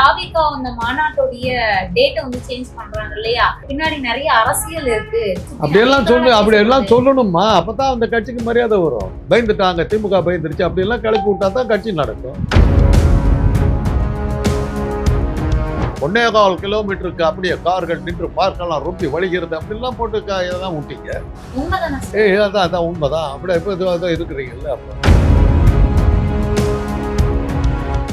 தாவிகா அந்த மாநாட்டுடைய டேட்டை வந்து சேஞ்ச் பண்றாங்க இல்லையா? பின்னாடி நிறைய அரசியல் இருக்கு. அப்படியெல்லாம் சொல்லு அப்படி எல்லாம் சொல்லணுமா அப்பதான் அந்த கட்சிக்கு மரியாதை வரும். பயந்துட்டாங்க திமுக பயந்துருச்சு அப்படி எல்லாம் கிளப்பி விட்டா தான் கட்சி நடக்கும். ஒன்னே கால் கிலோமீட்டருக்கு அப்படியே கார்கள் நின்று பார்க்கலாம் ரொம்பி வழிகிறது அப்படிலாம் போட்டு இதெல்லாம் விட்டீங்க ஏய் அதான் அதான் உண்மைதான். அப்படி இப்போ இது இருக்கிறீங்கல்ல அப்போ.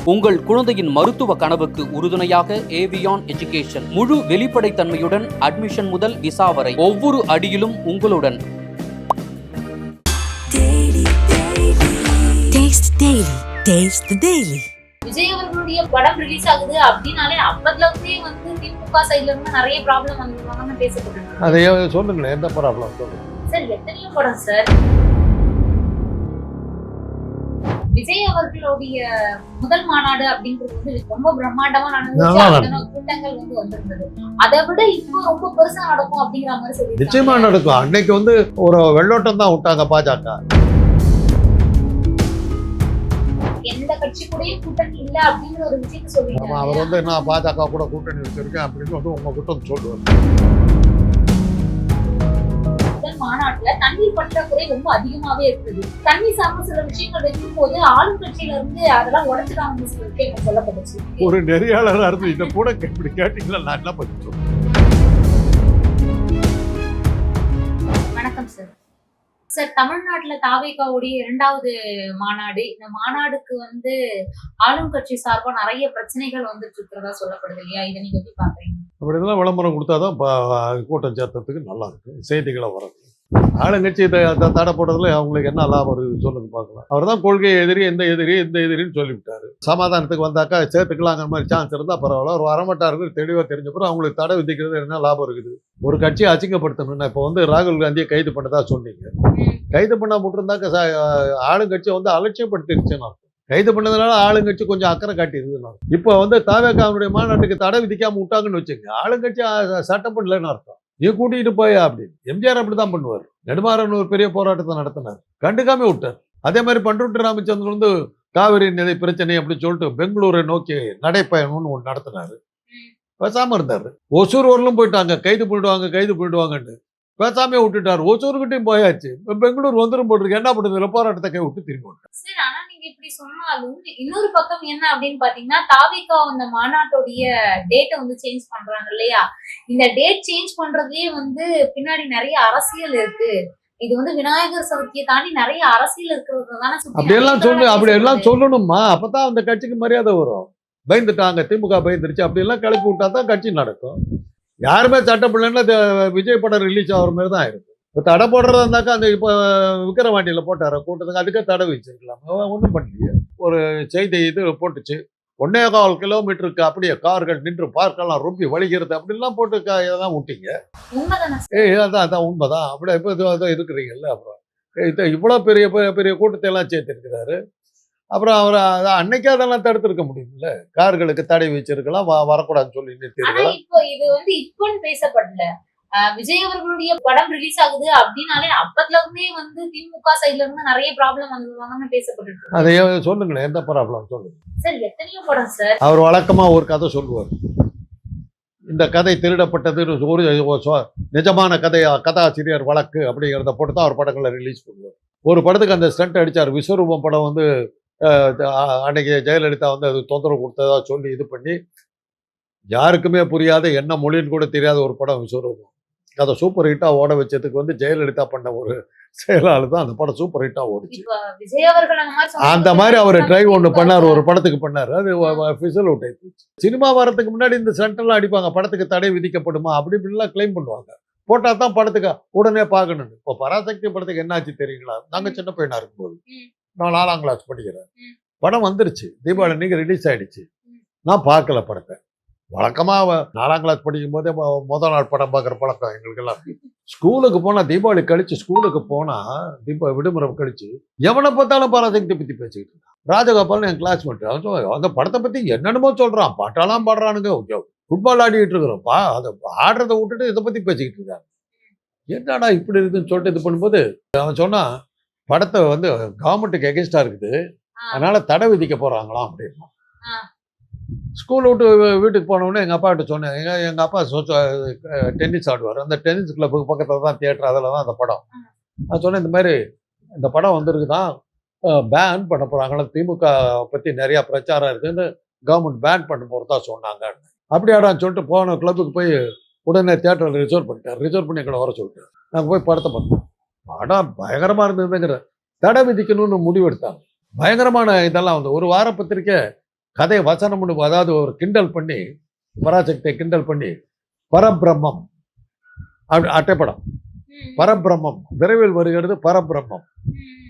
உங்கள் குழந்தையின் மருத்துவ கனவுக்கு உறுதுணையாக ஏவியான் எஜுகேஷன் முழு வெளிப்படைத்தன்மையுடன் அட்மிஷன் முதல் விசா வரை ஒவ்வொரு அடியிலும் உங்களுடன். Taste Daily. Taste the Daily. Vijay அவர்களுடைய படம் ரிலீஸ் ஆகுது அப்படின்னாலே அப்பத்துல இருந்தே வந்து திமுக சைடுல இருந்து நிறைய ப்ராப்ளம் வந்துருவாங்கன்னு பேசப்பட்டு அதை ஏன் சொல்லுங்களேன் எந்த ப்ராப்ளம் சொல்லுங்க. சார் எத்தனையோ படம் சார் விஜய் அவர்களுடைய முதல் மாநாடு அப்படின்றது வந்து ரொம்ப பிரம்மாண்டமா அத்தனை கூட்டங்கள் வந்து வந்திருந்தது. அதை விட இப்போ ரொம்ப பெருசா நடக்கும் அப்படிங்கிற மாதிரி சொல்லி நிச்சயமா நடக்கும். அன்னைக்கு வந்து ஒரு வெள்ளோட்டம் தான் விட்டாங்க பாஜக. எந்த கட்சி கூடயும் கூட்டணி இல்ல அப்படிங்கிற ஒரு விஷயத்த ஆமா அவர் வந்து நான் பாஜக கூட கூட்டணி வச்சிருக்கேன் அப்படின்னு வந்து உங்க குற்றம் சொல்லுவார். முதல் மாநாட்டுல தண்ணீர் பற்றாக்குறை ரொம்ப அதிகமாவே இருக்குது. தண்ணி சார்ந்த சில விஷயங்கள் வைக்கும் போது ஆளும் கட்சியில இருந்து அதெல்லாம் உடச்சுட்டாங்கன்னு சில விஷயங்கள் சொல்லப்பட்டுச்சு. ஒரு நெறியாளராக இருந்து இதை கூட இப்படி கேட்டீங்களா? நான் என்ன பண்ணி சார் தமிழ்நாட்டுல தாவேகாவுடைய இரண்டாவது மாநாடு. இந்த மாநாடுக்கு வந்து ஆளும் கட்சி சார்பா நிறைய பிரச்சனைகள் வந்துட்டு இருக்கிறதா சொல்லப்படுது இல்லையா? இதை நீங்க எப்படி பாக்குறீங்க அப்படி இதெல்லாம் விளம்பரம் கொடுத்தாதான் கூட்டம் சேர்த்ததுக்கு நல்லா இருக்கு செய்திகளை வரது ஆளுங்கட்சி தடை போடுறதுல அவங்களுக்கு என்ன லாபம் இருக்குது சொல்லுங்க பார்க்கலாம். அவர் தான் கொள்கை எதிரி எந்த எதிரி எந்த எதிரின்னு சொல்லிவிட்டாரு. சமாதானத்துக்கு வந்தாக்கா சேர்த்துக்கலாங்கிற மாதிரி சான்ஸ் இருந்தால் பரவாயில்ல. ஒரு வரமாட்டாருக்கு தெளிவாக தெரிஞ்ச பிறகு அவங்களுக்கு தடை விதிக்கிறது என்ன லாபம் இருக்குது? ஒரு கட்சியை அசிங்கப்படுத்தணும்னா இப்போ வந்து ராகுல் காந்தியை கைது பண்ணதா சொன்னீங்க. கைது பண்ணா மட்டும்தாக்க ஆளுங்கட்சியை வந்து அலட்சியப்படுத்திருச்சுன்னு அர்த்தம். கைது பண்ணதுனால ஆளுங்கட்சி கொஞ்சம் அக்கறை அர்த்தம். இப்போ வந்து தாவேக்காவுடைய மாநாட்டுக்கு தடை விதிக்காம விட்டாங்கன்னு வச்சுங்க ஆளுங்கட்சி சட்டம் பண்ணலன்னு அர்த்தம். நீ கூட்டிகிட்டு போயா அப்படின்னு. எம்ஜிஆர் அப்படிதான் பண்ணுவார். நெடுமாறன் ஒரு பெரிய போராட்டத்தை நடத்தினார். கண்டுக்காம விட்டார். அதே மாதிரி பண்ருட்டி ராமச்சந்திரன் வந்து காவிரி நிலை பிரச்சனை அப்படின்னு சொல்லிட்டு பெங்களூரை நோக்கி நடைப்பயணம்னு ஒன்று நடத்தினாரு. பேசாம இருந்தாரு. ஒசூர் வரலும் போயிட்டாங்க. கைது பண்ணிடுவாங்க கைது பண்ணிடுவாங்கன்னு பேசாமே விட்டுட்டாரு. ஒசூர்கிட்டையும் போயாச்சு. பெங்களூர் வந்துரும் போட்டிருக்கு என்ன பண்ணுறது போராட்டத்தை கை விட்டு திரும்பி. சார் ஆனா நீங்க இப்படி சொன்னாலும் இன்னொரு பக்கம் என்ன அப்படின்னு பாத்தீங்கன்னா தாவிகா அந்த மாநாட்டுடைய டேட்டை வந்து சேஞ்ச் பண்றாங்க இல்லையா? இந்த டேட் சேஞ்ச் பண்றதுலயே வந்து பின்னாடி நிறைய அரசியல் இருக்கு. இது வந்து விநாயகர் சதுர்த்தியை தாண்டி நிறைய அரசியல் இருக்கிறது தானே சுத்தி. அப்படியெல்லாம் நிறைய சொல்லு அப்படி எல்லாம். சொல்லணுமா? அப்பதான் அந்த கட்சிக்கு மரியாதை வரும். பயந்துட்டாங்க திமுக பயந்துருச்சு. அப்படி எல்லாம் கிளப்பி விட்டா தான் கட்சி நடக்கும். யாருமே சட்டம் பிள்ளைன்னா விஜய் படம் ரிலீஸ் ஆகிற மாதிரி தான் இருக்கும் இப்போ தடை போடுறதா இருந்தாக்கா அந்த இப்போ விக்கிரவாண்டியில் போட்டார கூட்டத்துக்கு அதுக்கே தடை வச்சிருக்கலாம். ஒன்றும் பண்ணலையே. ஒரு செய்தி இது போட்டுச்சு. ஒன்னே கால் கிலோமீட்டருக்கு அப்படியே கார்கள் நின்று பார்க்கலாம் ரொம்பி வழிகிறது அப்படிலாம் போட்டு இதெல்லாம் விட்டீங்க? ஏய் அதான் அதான் உண்மைதான். அப்படி இப்போ இருக்கிறீங்கல்ல அப்புறம். இவ்வளோ பெரிய பெரிய பெரிய கூட்டத்தை எல்லாம் சேர்த்துருக்கிறாரு. அப்புறம் அவர் அன்னைக்கே அதெல்லாம் தடுத்திருக்க முடியும்ல? கார்களுக்கு தடை வச்சிருக்கலாம் வரக்கூடாதுன்னு சொல்லி நிறுத்திருக்கலாம். இப்போ இது வந்து இப்போன்னு பேசப்படல. விஜய் அவர்களுடைய படம் ரிலீஸ் ஆகுது அப்படின்னாலே அப்பத்துல இருந்தே வந்து திமுக சைடுல இருந்து நிறைய ப்ராப்ளம் வந்துருவாங்கன்னு பேசப்பட்டு. அதை சொல்லுங்களேன் எந்த ப்ராப்ளம் சொல்லுங்க. சார் எத்தனையோ படம் சார். அவர் வழக்கமாக ஒரு கதை சொல்லுவார். இந்த கதை திருடப்பட்டது ஒரு நிஜமான கதை கதாசிரியர் வழக்கு அப்படிங்கிறத போட்டு தான் அவர் படங்களை ரிலீஸ் பண்ணுவார். ஒரு படத்துக்கு அந்த ஸ்டண்ட் அடிச்சார். விஸ்வரூபம் படம் வந்து அன்னைக்கு ஜெயலலிதா வந்து அது தொந்தரவு கொடுத்ததா சொல்லி இது பண்ணி யாருக்குமே புரியாத என்ன மொழின்னு கூட தெரியாத ஒரு படம் விஸ்வரூபம் அதை சூப்பர் ஹிட்டாக ஓட வச்சதுக்கு வந்து ஜெயலலிதா பண்ண ஒரு செயலாளர் தான் அந்த படம் சூப்பர் ஹிட்டாக ஓடிச்சு. அந்த மாதிரி அவர் ட்ரை ஒன்று பண்ணார் ஒரு படத்துக்கு பண்ணார். அது ஃபிசல் அவுட் ஆயிடுச்சு சினிமா வரதுக்கு முன்னாடி இந்த சென்டர்லாம் அடிப்பாங்க படத்துக்கு தடை விதிக்கப்படுமா? அப்படி இப்படிலாம் க்ளைம் பண்ணுவாங்க. போட்டால் தான் படத்துக்கு உடனே பார்க்கணும் இப்போ பராசக்தி படத்துக்கு என்னாச்சு தெரியுங்களா? நாங்கள் சின்ன பையனா இருக்கும்போது. நான் நாலாம் கிளாஸ் படிக்கிறேன். படம் வந்துருச்சு. தீபாவளி அன்னைக்கு ரிலீஸ் ஆயிடுச்சு. ம். நான் பார்க்கல படத்தை. வழக்கமாக நாலாம் கிளாஸ் படிக்கும் போதே மொ- முத நாள் படம் பார்க்குற பழக்கம் எங்களுக்கெல்லாம் ஸ்கூலுக்கு போனால் தீபாவளி கழிச்சு ஸ்கூலுக்கு போனால் தீபா விடுமுறை கழிச்சு எவனை பார்த்தாலும் பராசக்தி பற்றி பேசிக்கிட்டு இருக்கான் ராஜகோபால்னு என் கிளாஸ்மேட் அவன் அந்த படத்தை பற்றி என்னென்னமோ சொல்கிறான் பாட்டெல்லாம் பாடுறானுங்க. ஃபுட்பால் ஆடிட்டு இருக்கிறோம் பா அதை ஆடுறதை விட்டுட்டு இதை பற்றி பேசிக்கிட்டு இருக்காங்க. என்னடா இப்படி இருக்குன்னு சொல்லிட்டு இது பண்ணும்போது அவன் சொன்னான் படத்தை வந்து கவர்மெண்ட்டுக்கு எகென்ஸ்டாக இருக்குது. அதனால தடை விதிக்க போகிறாங்களாம் அப்படின்னா. ஸ்கூல் விட்டு வீட்டுக்கு போனோடனே எங்கள் அப்பாட்ட சொன்னேன். எங்கள் எங்கள் அப்பா டென்னிஸ் ஆடுவார். அந்த டென்னிஸ் கிளப்புக்கு பக்கத்தில் தான் தியேட்டர் அதில் தான் அந்த படம். நான் சொன்னேன் இந்த மாதிரி இந்த படம் வந்திருக்கு தான் பேன் பண்ண போகிறாங்களா திமுக பற்றி நிறையா பிரச்சாரம் இருக்குன்னு கவர்மெண்ட் பேன் பண்ண போகிறதா சொன்னாங்க. அப்படியாடான்னு சொல்லிட்டு போன கிளப்புக்கு போய் உடனே தேட்டரில் ரிசர்வ் பண்ணிட்டார் ரிசர்வ் பண்ணி எங்களை வர சொல்லிட்டு நாங்கள் போய் படத்தை பார்த்தோம் படம் பயங்கரமாக இருந்ததுங்கிற தடை விதிக்கணும்னு முடிவெடுத்தாங்க. பயங்கரமான இதெல்லாம் வந்து ஒரு வார பத்திரிக்கை கதை வசனம்னு அதாவது ஒரு கிண்டல் பண்ணி பராசக்தியை கிண்டல் பண்ணி பரபிரம்மம் அப்படி அட்டைப்படம். பரபிரம்மம் விரைவில் வருகிறது பரபிரம்மம்.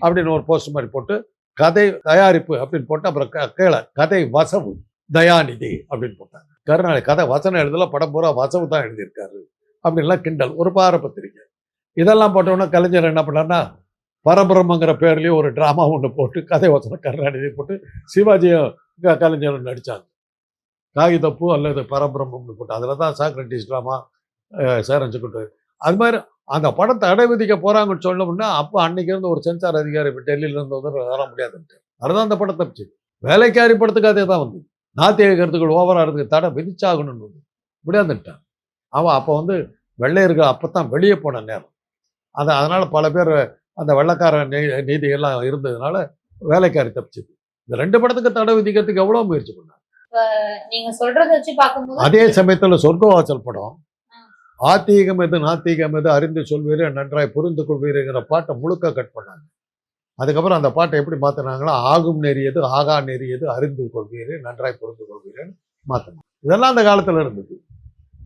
அப்படின்னு ஒரு போஸ்ட் மாதிரி போட்டு கதை தயாரிப்பு அப்படின்னு போட்டு அப்புறம் கீழே கதை வசவு தயாநிதி அப்படின்னு போட்டாங்க. கருணாநிதி கதை வசனம் எழுதல படம் பூரா வசவு தான் எழுதியிருக்காரு. அப்படின்லாம் கிண்டல் ஒரு பார பத்திரிக்கை. இதெல்லாம் போட்டோன்னா கலைஞர் என்ன பண்ணார்னா பரபிரம்மங்கிற பேர்லேயே ஒரு ட்ராமா ஒன்று போட்டு கதை வசனம் கருணாநிதி போட்டு சிவாஜியும் கலைஞரும் நடித்தாங்க காகிதப்பூ அல்லது பரபிரம்மம்னு போட்டு அதில் தான் சாக்ரட்டிஸ் ட்ராமா சேரஞ்சுக்கிட்டு அது மாதிரி அந்த படத்தை தடை விதிக்க போகிறாங்கன்னு சொன்னோம்னா அப்போ அன்னைக்கு இருந்து ஒரு சென்சார் அதிகாரி இப்போ டெல்லியிலேருந்து வந்து வர முடியாதுன்ட்டு. அதுதான் அந்த படம் தப்பிச்சு வேலைக்காரி படத்துக்கு அதே தான் வந்து நாத்திக கருத்துக்கள் ஓவரா இருக்கு தடை விதிச்சாகணும்னு வந்து முடியாதுன்ட்டான் அவன் அப்போ வந்து வெள்ளையர்கள் அப்போ தான் வெளியே போன நேரம். அது அதனால பல பேர் அந்த வெள்ளைக்கார நீ- நீதி எல்லாம் இருந்ததுனால வேலைக்காரி தப்பிச்சுது. இந்த ரெண்டு படத்துக்கு தடை விதிக்கிறதுக்கு எவ்வளோ முயற்சி பண்ணாங்க? நீங்க சொல்றத வச்சு பார்க்கும்போது அதே சமயத்துல சொர்க்கவாசல் படம். ஆத்தீகம் எது நாத்தீகம் எது அறிந்து சொல்வீரே நன்றாய் புரிந்து கொள்வீருங்கிற பாட்டை முழுக்க கட் பண்ணாங்க. அதுக்கப்புறம் அந்த பாட்டை எப்படி மாத்தினாங்களோ ஆகும் நெறியது ஆகா நெறியது அறிந்து கொள்வீரே நன்றாய் புரிந்து கொள்வீரேன்னு மாத்தினாங்க இதெல்லாம் அந்த காலத்துல இருந்தது.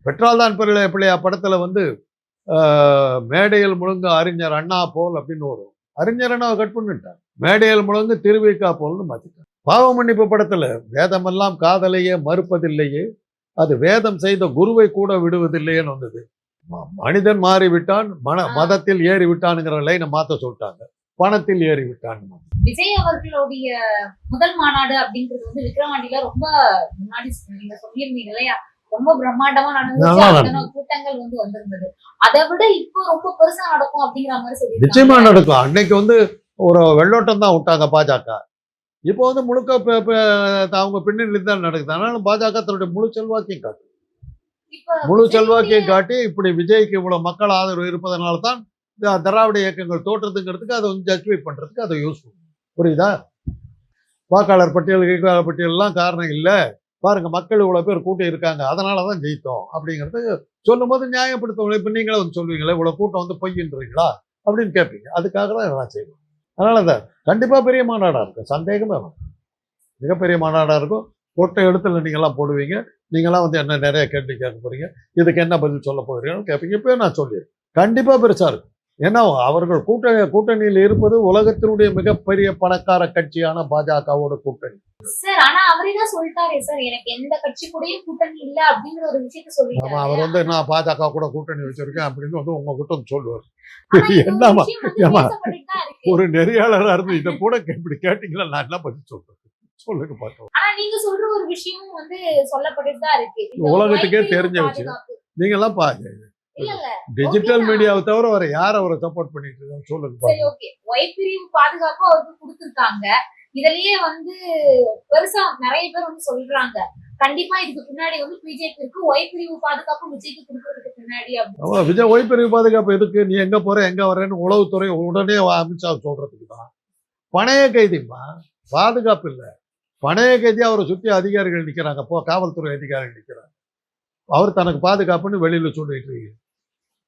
பெட்ரோல் தான் பிள்ளை பிள்ளையா படத்துல வந்து மேடையில் முழுங்க அறிஞர் அண்ணா போல் அப்படின்னு வரும். அறிஞர் அண்ணாவை கட் பண்ணிட்டார். மேடையில் முழுங்க திருவிக்கா போல்னு மாத்திட்டார். பாவ மன்னிப்பு படத்துல வேதமெல்லாம் காதலையே மறுப்பதில்லையே. அது வேதம் செய்த குருவை கூட விடுவதில்லையேன்னு வந்தது. மனிதன் மாறிவிட்டான் மன. மதத்தில் ஏறி விட்டானுங்கிற லைனை மாத்த சொல்லிட்டாங்க. பணத்தில் ஏறி விட்டான் விஜய் அவர்களுடைய முதல் மாநாடு அப்படிங்கிறது வந்து விக்ரவாண்டியில ரொம்ப முன்னாடி நீங்க சொல்லியிருந்தீங்க இல்லையா? ரொம்ப பிரம்மாண்டமா நடந்துச்சு கூட்டங்கள் வந்து வந்திருந்தது. அதை விட இப்போ ரொம்ப பெருசா நடக்கும் அப்படிங்கிற மாதிரி சொல்லி நிச்சயமா நடக்கும். அன்னைக்கு வந்து ஒரு வெள்ளோட்டம் தான் விட்டாங்க பாஜக. இப்போ வந்து முழுக்க அவங்க பின்னணி தான் நடக்குது. அதனால பாஜக தன்னுடைய முழு செல்வாக்கையும் காட்டும். முழு செல்வாக்கையும் காட்டி இப்படி விஜய்க்கு இவ்வளவு மக்கள் ஆதரவு இருப்பதனால தான் திராவிட இயக்கங்கள் தோற்றதுங்கிறதுக்கு அதை வந்து ஜஸ்டிஃபை பண்றதுக்கு அதை யூஸ் பண்ணும். புரியுதா? வாக்காளர் பட்டியல் பட்டியல்லாம் காரணம் இல்லை. பாருங்க மக்கள் இவ்வளோ பேர் கூட்டம் இருக்காங்க அதனால தான் ஜெயித்தோம் அப்படிங்கிறது சொல்லும்போது போது இப்போ நீங்களே வந்து சொல்லுவீங்களே இவ்வளோ கூட்டம் வந்து பொய்யின்றீங்களா அப்படின்னு கேட்பீங்க. அதுக்காக தான் இதெல்லாம் செய்வோம். அதனால தான் கண்டிப்பாக பெரிய மாநாடாக இருக்கும். சந்தேகமே வேணும். மிகப்பெரிய மாநாடாக இருக்கும். கொட்டை இடத்துல நீங்களாம் போடுவீங்க. நீங்களாம் வந்து என்ன நிறைய கேள்வி கேட்க போறீங்க. இதுக்கு என்ன பதில் சொல்ல போகிறீங்கன்னு கேட்பீங்க. இப்போ நான் சொல்லிடுறேன். கண்டிப்பாக பெருசாக இருக்கும். ஏன்னா அவர்கள் கூட்டணி கூட்டணியில் இருப்பது உலகத்தினுடைய மிகப்பெரிய பணக்கார கட்சியான பாஜகவோட கூட்டணி சார் ஆனா அவரே தான் சொல்லிட்டாரே சார் எனக்கு எந்த கட்சி கூடயும் கூட்டணி இல்ல அப்படிங்கிற ஒரு விஷயத்த ஆமா சொல்லிட்டாரு அவர் வந்து நான் பாஜக கூட கூட்டணி வச்சிருக்கேன் அப்படின்னு வந்து உங்ககிட்ட சொல்லுவார் ஆனா இந்த ஒரு என்னம்மா விஷயம் வந்து ஏம்மா? பேசப்பட்டுட்டு தான் இருக்கு. ஒரு நெறியாளரா இருந்து இதை கூட இப்படி கேட்டீங்களா நான் என்ன பதில் சொல்றேன் சொல்லுங்க பார்க்கலாம் ஆனா நீங்க சொல்ற ஒரு விஷயம் வந்து சொல்லப்பட்டுட்டு தான் இருக்கு உலகத்துக்கே தெரிஞ்ச விஷயம். பாதுகாப்பு. நீங்கெல்லாம் பாருங்க டிஜிட்டல் மீடியாவை தவிர வேற யார் அவரை சப்போர்ட் பண்ணிட்டு இருக்காங்க சொல்லுங்க சரி ஓகே. ஒய் பிரிவு பாதுகாப்பு அவருக்கு கொடுத்திருக்காங்க. இதுலயே வந்து பெருசா நிறைய பேர் வந்து சொல்றாங்க. கண்டிப்பா இதுக்கு பின்னாடி வந்து பிஜேபி இருக்கு ஒய் பிரிவு பாதுகாப்பு விஜய்க்கு கொடுக்கறதுக்கு பின்னாடி ஆமா விஜய் ஒய்பிரிவு பாதுகாப்பு எதுக்கு? நீ எங்க போற எங்க வரேன்னு உளவுத்துறை உடனே அமித்ஷா சொல்றதுக்கு தான். பணைய கைதிம்மா? பாதுகாப்பு இல்ல. பணைய கைதி அவரை சுத்தி அதிகாரிகள் நிக்கிறாங்க. போ காவல்துறை அதிகாரிகள் நிக்கிறாங்க. அவர் தனக்கு பாதுகாப்புன்னு வெளியில சொல்லிட்டு இருக்கு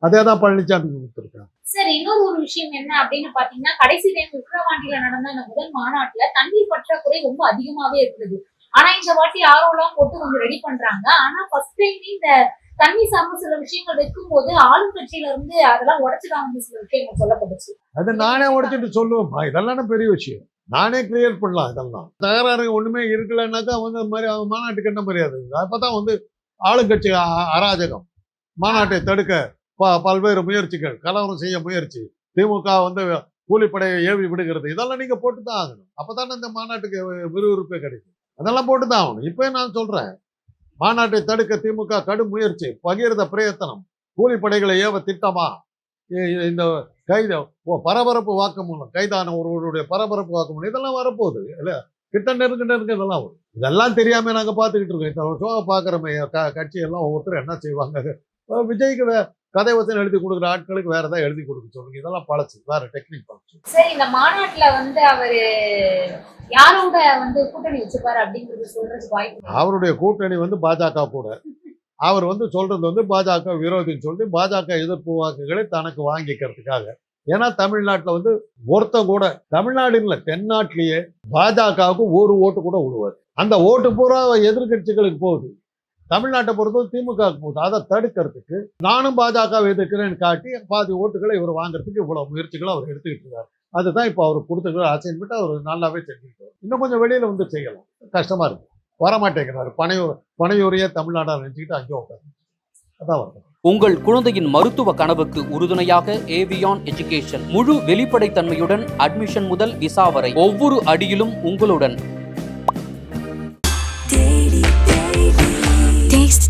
அதே தான் பழனிசாமி கொடுத்துருக்காங்க. சரி இன்னொரு ஒரு விஷயம் என்ன அப்படின்னு பாத்தீங்கன்னா கடைசி டைம் விக்ரவாண்டியில நடந்த அந்த முதல் மாநாட்டுல தண்ணீர் பற்றாக்குறை ரொம்ப அதிகமாவே இருந்தது. ஆனா இந்த வாட்டி ஆர்வம் எல்லாம் போட்டு கொஞ்சம் ரெடி பண்றாங்க. ஆனா ஃபர்ஸ்ட் டைம் இந்த தண்ணி சார்ந்த சில விஷயங்கள் வைக்கும் போது ஆளுங்கட்சியில இருந்து அதெல்லாம் உடைச்சுதான் சில விஷயங்கள் சொல்லப்பட்டுச்சு. அது நானே உடைச்சிட்டு சொல்லுவேன்ப்பா இதெல்லாம் பெரிய விஷயம். நானே கிளியர் பண்ணலாம் இதெல்லாம். தகராறு ஒண்ணுமே இருக்கலைன்னாக்கா வந்து மாதிரி அவங்க மாநாட்டுக்கு என்ன மரியாதை? அப்பதான் வந்து ஆளுங்கட்சி அராஜகம். மாநாட்டை தடுக்க ப- பல்வேறு முயற்சிகள் கலவரம் செய்ய முயற்சி திமுக வந்து கூலிப்படையை ஏவி விடுகிறது இதெல்லாம் நீங்கள் போட்டு தான் ஆகணும். அப்பதானே இந்த மாநாட்டுக்கு விறுவிறுப்பே கிடைக்கும். அதெல்லாம் போட்டு தான் ஆகணும். இப்போ நான் சொல்கிறேன் மாநாட்டை தடுக்க திமுக கடும் முயற்சி பகிர்ந்த பிரயத்தனம் கூலிப்படைகளை ஏவ திட்டமா? இந்த கைது ஓ பரபரப்பு வாக்குமூலம் கைதான ஒருவருடைய பரபரப்பு வாக்குமூலம் இதெல்லாம் வரப்போகுது. இல்லை கிட்ட நெருங்க நெருங்க இதெல்லாம் வரும். இதெல்லாம் தெரியாமல் நாங்கள் பார்த்துக்கிட்டு இருக்கோம். இத்தனை வருஷமா பார்க்குறோமே க கட்சியெல்லாம் ஒவ்வொருத்தரும் என்ன செய்வாங்க? விஜய்க்கு கதை வசனம் எழுதி கொடுக்குற ஆட்களுக்கு வேற ஏதாவது எழுதி கொடுக்க சொல்லுங்க. இதெல்லாம் பழசு வேற டெக்னிக் பழசு. சரி இந்த மாநாட்டுல வந்து அவரு யாரோட வந்து கூட்டணி வச்சுப்பாரு அப்படிங்கறது சொல்றதுக்கு வாய்ப்பு? அவருடைய கூட்டணி வந்து பாஜக கூட. அவர் வந்து சொல்றது வந்து பாஜக விரோதின்னு சொல்லி பாஜக எதிர்ப்பு வாக்குகளை தனக்கு வாங்கிக்கிறதுக்காக. ஏன்னா தமிழ்நாட்டில் வந்து ஒருத்தன் கூட தமிழ்நாடு இல்லை தென்னாட்டிலேயே பாஜகவுக்கு ஒரு ஓட்டு கூட விடுவார் அந்த ஓட்டு பூரா எதிர்க்கட்சிகளுக்கு போகுது. தமிழ்நாட்டை பொறுத்தவரை திமுக அதை தடுக்கிறதுக்கு நானும் பாஜகவை எதிர்க்கிறேன்னு காட்டி பாதி ஓட்டுகளை இவர் வாங்குறதுக்கு இவ்வளவு முயற்சிகளை அவர் எடுத்துக்கிட்டு இருக்காரு. அதுதான் இப்போ அவர் கொடுத்துக்கிற அசைன்மெண்ட் அவர் நல்லாவே செஞ்சுக்கிட்டு இன்னும் கொஞ்சம் வெளியில வந்து செய்யலாம். கஷ்டமா இருக்கு. வரமாட்டேங்கிறாரு. பனையூர் பனையூரையே தமிழ்நாடாக நினைச்சுக்கிட்டு அங்கே உட்காரு அதான் வருது உங்கள் குழந்தையின் மருத்துவ கனவுக்கு உறுதுணையாக ஏவியான் எஜுகேஷன் முழு வெளிப்படைத்தன்மையுடன் அட்மிஷன் முதல் விசா வரை ஒவ்வொரு அடியிலும் உங்களுடன்